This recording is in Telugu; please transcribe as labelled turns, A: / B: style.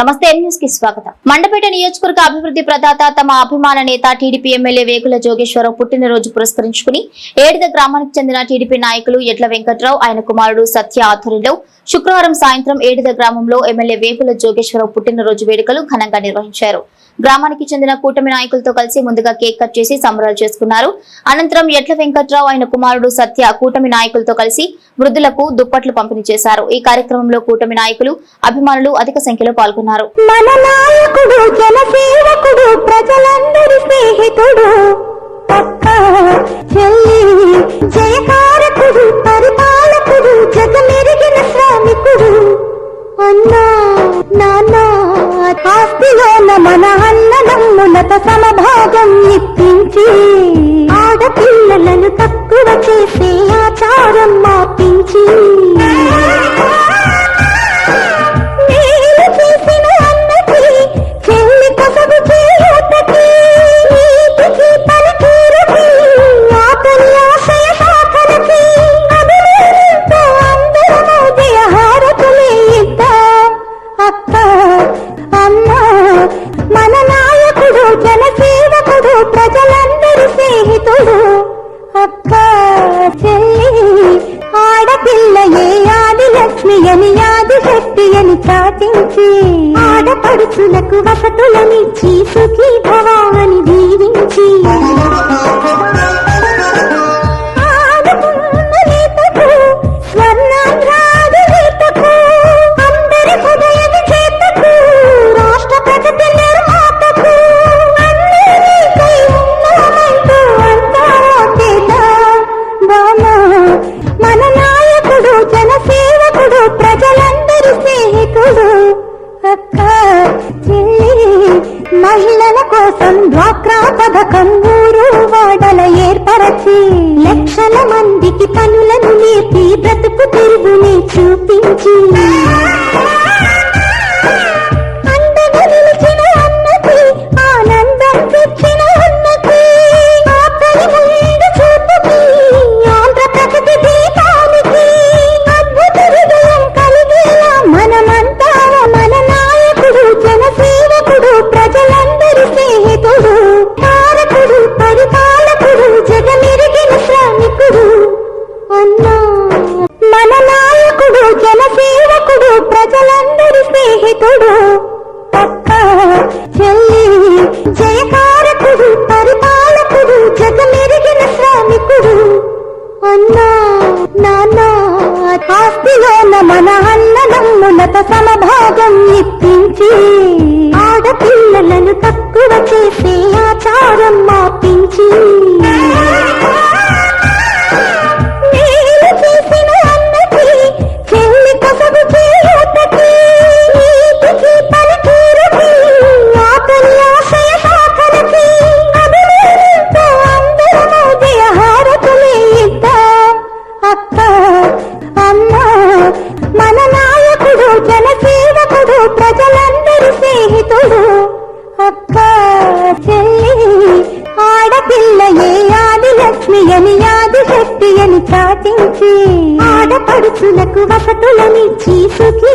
A: నమస్తే న్యూస్కి స్వాగతం. మండపేట నియోజకవర్గ అభివృద్ధి ప్రదాత తమ అభిమాన నేత టీడీపీ ఎమ్మెల్యే వేకుల జోగేశ్వరరావు పుట్టినరోజు పురస్కరించుకుని ఏడిద గ్రామానికి చెందిన టీడీపీ నాయకులు ఎడ్ల వెంకట్రావు ఆయన కుమారుడు సత్య ఆధ్వర్యంలో శుక్రవారం సాయంత్రం ఏడిద గ్రామంలో ఎమ్మెల్యే వేకుల జోగేశ్వరరావు పుట్టినరోజు వేడుకలు ఘనంగా నిర్వహించారు. గ్రామానికి చెందిన కూటమి నాయకులతో కలిసి ముందుగా కేక్ కట్ చేసి సంబరాలు చేసుకున్నారు. అనంతరం ఎడ్ల వెంకట్రావు ఆయన కుమారుడు సత్య కూటమి నాయకులతో కలిసి వృద్ధులకు దుప్పట్లు పంపిణీ చేశారు. ఈ కార్యక్రమంలో కూటమి నాయకులు అభిమానులు అధిక సంఖ్యలో పాల్గొన్నారు.
B: మన నాయకుడు జనసేవకుడు ప్రజలందరి స్నేహితుడు. జయకారకుడు పరిపాలకుడు జగమెరిగిన శ్రామికుడు. అన్నా నాన్న ఆస్తిలోన మన అన్నదమ్ములత సమభాగం ఇప్పించి ఆడపిల్లలను తక్కువ చేసే మన నాయకుడు జనసేవకుడు ప్రజలందరి స్నేహితుడు. అక్క చెల్లి ఆడపిల్లయే ఆదిలక్ష్మి అని ఆదిశక్తి అని చాటించి ఆడపడుచులకు వసతులనిచ్చి సుఖీ భవాని దీవించి. స్నేహితుడు అక్క చెల్లి మహిళల కోసం డ్వాక్రా పథకం ఊరు వాడల ఏర్పరచి లక్షల మందికి పనులను నేర్పి బ్రతుకు తిరుగుని చూపించి. ప్రజలందరి స్నేహితుడు పక్క చెల్లి జయకారకుడు పరిపాలకుడు జగమెరిగిన శ్రామికుడు అన్నా నాన్న. ఆస్తిలోన మన అన్నదమ్ములత సమభాగం ఇప్పించి ఆడపిల్లలను తక్కువ చేసే ఆచారం మాపించి స్నేహితుడు అక్క చెల్లి ఆడపిల్లయే ఆదిలక్ష్మి అని ఆదిశక్తి అని చాటించి ఆడపడుచులకు వసతులనిచ్చి సుఖీ